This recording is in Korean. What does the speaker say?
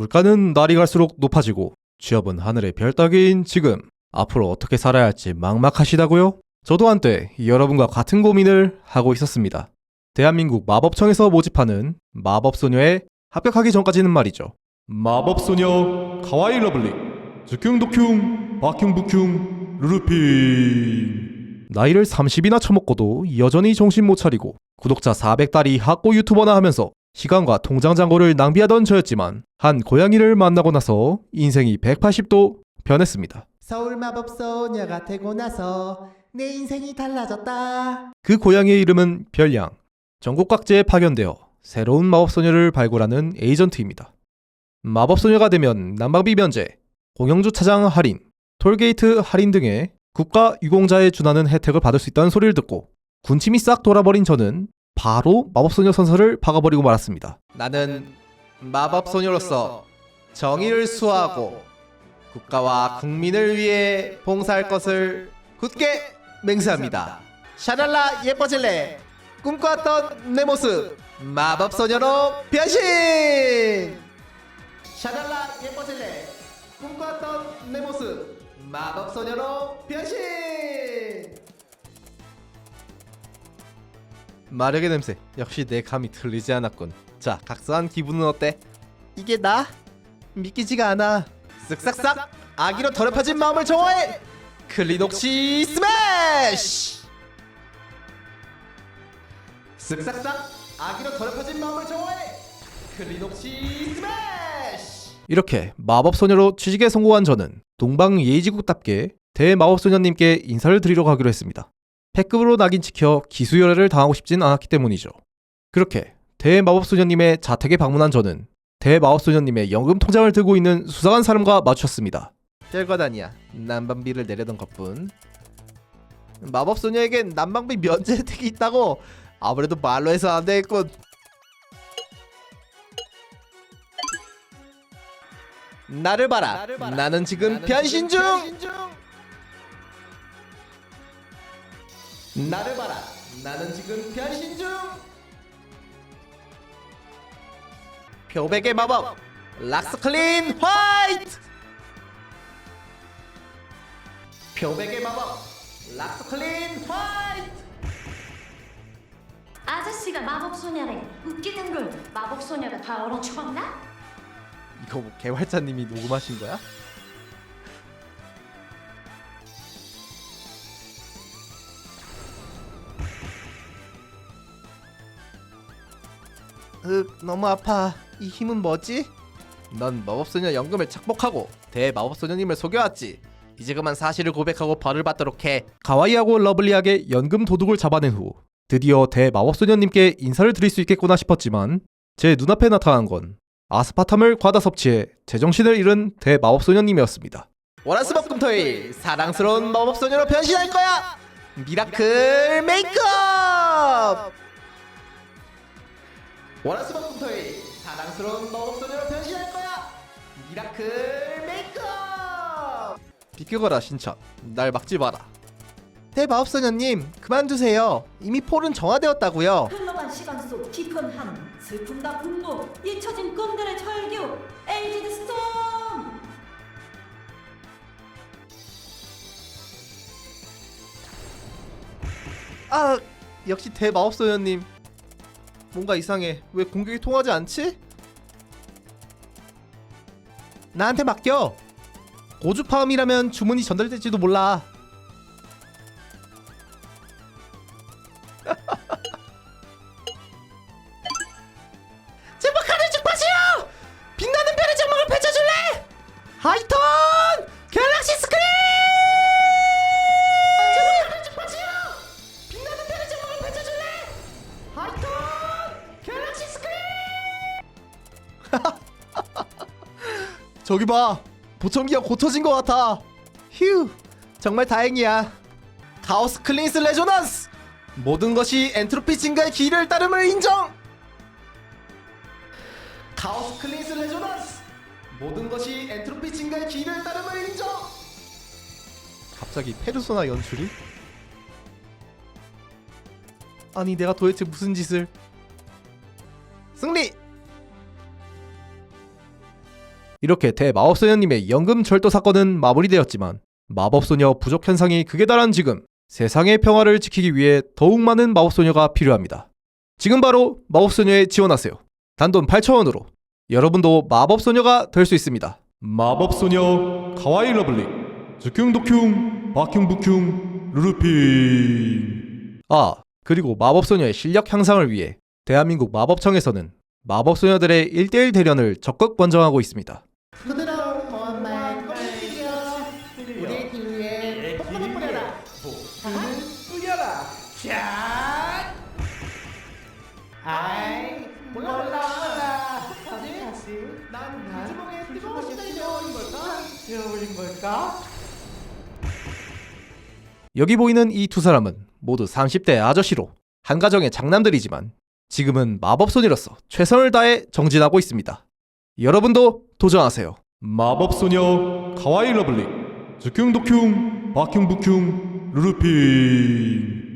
물가는 날이 갈수록 높아지고 취업은 하늘의 별 따기인 지금 앞으로 어떻게 살아야 할지 막막하시다고요? 저도 한때 여러분과 같은 고민을 하고 있었습니다. 대한민국 마법청에서 모집하는 마법소녀에 합격하기 전까지는 말이죠. 마법소녀 가와이 러블리 즈큐도큐 바큐부큐 루루핑 나이를 30이나 처먹고도 여전히 정신 못 차리고 구독자 400달이 학고 유튜버나 하면서 시간과 통장 잔고를 낭비하던 저였지만 한 고양이를 만나고 나서 인생이 180도 변했습니다. 서울 마법 소녀가 되고 나서 내 인생이 달라졌다. 그 고양이의 이름은 별양. 전국 각지에 파견되어 새로운 마법소녀를 발굴하는 에이전트입니다. 마법소녀가 되면 난방비 면제, 공영주 차장 할인, 톨게이트 할인 등의 국가 유공자에 준하는 혜택을 받을 수 있다는 소리를 듣고 군침이 싹 돌아버린 저는 바로 마법소녀 선서를 박아버리고 말았습니다. 나는 마법소녀로서 정의를 수호하고 국가와 국민을 위해 봉사할 것을 굳게 맹세합니다. 샤랄라 예뻐질래 꿈꿔왔던 내 모습 마법소녀로 변신! 샤랄라 예뻐질래 꿈꿔왔던 내 모습 마법소녀로 변신! 마력의 냄새. 역시 내 감이 틀리지 않았군. 자, 각서한 기분은 어때? 이게 나? 믿기지가 않아. 쓱싹싹 아기로 더럽혀진 마음을 좋아해. 클리녹시 스매시. 쓱싹싹 아기로 더럽혀진 마음을 좋아해. 클리녹시 스매시. 이렇게 마법소녀로 취직에 성공한 저는 동방 예의지국답게 대마법소녀님께 인사를 드리러 가기로 했습니다. 패급으로 낙인 찍혀 기수열애를 당하고 싶진 않았기 때문이죠. 그렇게 대마법소녀님의 자택에 방문한 저는 대마법소녀님의 연금 통장을 들고 있는 수상한 사람과 마주쳤습니다. 별것 아니야. 난방비를 내려던 것뿐. 마법소녀에겐 난방비 면제 혜택이 있다고. 아무래도 말로 해서 안 되겠군. 나를 봐라. 나는 지금 변신 중. 나를 봐라. 나는 지금 변신 중. 표백의 마법. 락스 클린 화이트. 표백의 마법. 락스 클린 화이트. 아저씨가 마법 소녀래 웃기는 걸 마법 소녀가 다 얼어죽었나? 이거 뭐 개활자님이 녹음하신 거야? 으, 너무 아파. 이 힘은 뭐지? 넌 마법소녀 연금을 착복하고 대마법소녀님을 속여왔지. 이제 그만 사실을 고백하고 벌을 받도록 해. 가와이하고 러블리하게 연금 도둑을 잡아낸 후 드디어 대마법소녀님께 인사를 드릴 수 있겠구나 싶었지만 제 눈앞에 나타난 건 아스파탐을 과다 섭취해 제정신을 잃은 대마법소녀님이었습니다. 월화수목금토일 사랑스러운 마법소녀로 변신할 거야. 미라클 메이크업. 월화수목금토일 사랑스러운 마법소녀로 변신할 거야. 미라클 메이크업. 비켜가라 신참. 날 막지 마라. 대마법소녀님 그만두세요. 이미 폴은 정화되었다고요. 흘러간 시간 속 깊은 한 슬픔과 분노 잊혀진 꼰대의 절규 에이지드 스톰 아 역시 대마법소녀님 뭔가 이상해. 왜 공격이 통하지 않지? 나한테 맡겨. 고주파음이라면 주문이 전달될지도 몰라 저기 봐. 보청기가 고쳐진 것 같아. 휴 정말 다행이야. 카오스 클린스 레조넌스! 모든 것이 엔트로피 증가의 길을 따름을 인정! 카오스 클린스 레조넌스! 모든 것이 엔트로피 증가의 길을 따름을 인정! 갑자기 페르소나 연출이? 아니 내가 도대체 무슨 짓을? 승리 이렇게 대마법소녀님의 연금 절도 사건은 마무리되었지만 마법소녀 부족 현상이 극에 달한 지금 세상의 평화를 지키기 위해 더욱 많은 마법소녀가 필요합니다. 지금 바로 마법소녀에 지원하세요. 단돈 8,000원으로 여러분도 마법소녀가 될 수 있습니다. 마법소녀 가와이 러블리 즈큉도큉 바큉부큉 루루핑 아 그리고 마법소녀의 실력 향상을 위해 대한민국 마법청에서는 마법소녀들의 1대1 대련을 적극 권장하고 있습니다. 우리 귀에 폭탄을 뿌려라. 폭탄을 뿌려라. 자. 아이 몰라. 몰라 다시 다시. 난 주먹에 뜨거운 시간이 되어버린 걸까? 되어버린 걸까? 여기 보이는 이 두 사람은 모두 30대 아저씨로 한 가정의 장남들이지만 지금은 마법소녀로서 최선을 다해 정진하고 있습니다. 여러분도 도전하세요. 마법소녀 가와이 러블리 즈큉도큉 바큉부큉 루루핑